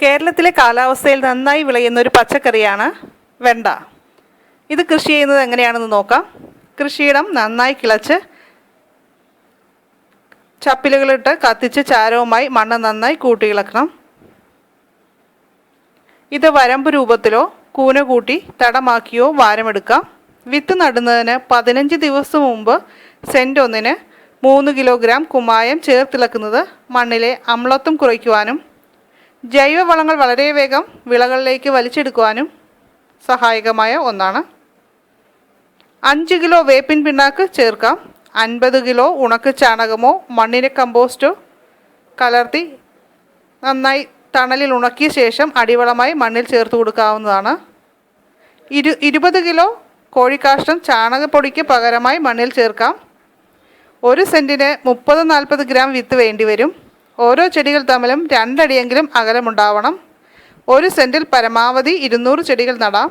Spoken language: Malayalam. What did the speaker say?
കേരളത്തിലെ കാലാവസ്ഥയിൽ നന്നായി വിളയുന്ന ഒരു പച്ചക്കറിയാണ് വെണ്ട. ഇത് കൃഷി ചെയ്യുന്നത് എങ്ങനെയാണെന്ന് നോക്കാം. കൃഷിയിടം നന്നായി കിളച്ച് ചപ്പിലുകളിട്ട് കത്തിച്ച് ചാരവുമായി മണ്ണ് നന്നായി കൂട്ടിയിളക്കണം ഇത് വരമ്പ് രൂപത്തിലോ കൂന കൂട്ടി തടമാക്കിയോ വാരമെടുക്കാം. വിത്ത് നടുന്നതിന് പതിനഞ്ച് ദിവസം മുമ്പ് സെന്റ് ഒന്നിന് മൂന്ന് കിലോഗ്രാം കുമ്മായം ചേർത്തിളക്കുന്നത് മണ്ണിലെ അമ്ലത്വം കുറയ്ക്കുവാനും ജൈവവളങ്ങൾ വളരെ വേഗം വിളകളിലേക്ക് വലിച്ചെടുക്കുവാനും സഹായകമായ ഒന്നാണ്. അഞ്ച് കിലോ വേപ്പിൻ പിണ്ണാക്ക് ചേർക്കാം. അൻപത് കിലോ ഉണക്ക് ചാണകമോ മണ്ണിനെ കമ്പോസ്റ്റോ കലർത്തി നന്നായി തണലിൽ ഉണക്കിയ ശേഷം അടിവളമായി മണ്ണിൽ ചേർത്ത് കൊടുക്കാവുന്നതാണ്. ഇരു ഇരുപത് കിലോ കോഴിക്കാഷ്ടം ചാണകപ്പൊടിക്ക് പകരമായി മണ്ണിൽ ചേർക്കാം. ഒരു സെന്റിന് മുപ്പത് നാൽപ്പത് ഗ്രാം വിത്ത് വേണ്ടിവരും. ഓരോ ചെടികൾ തമ്മിലും രണ്ടടിയെങ്കിലും അകലമുണ്ടാവണം. ഒരു സെന്റിൽ പരമാവധി ഇരുന്നൂറ് ചെടികൾ നടാം.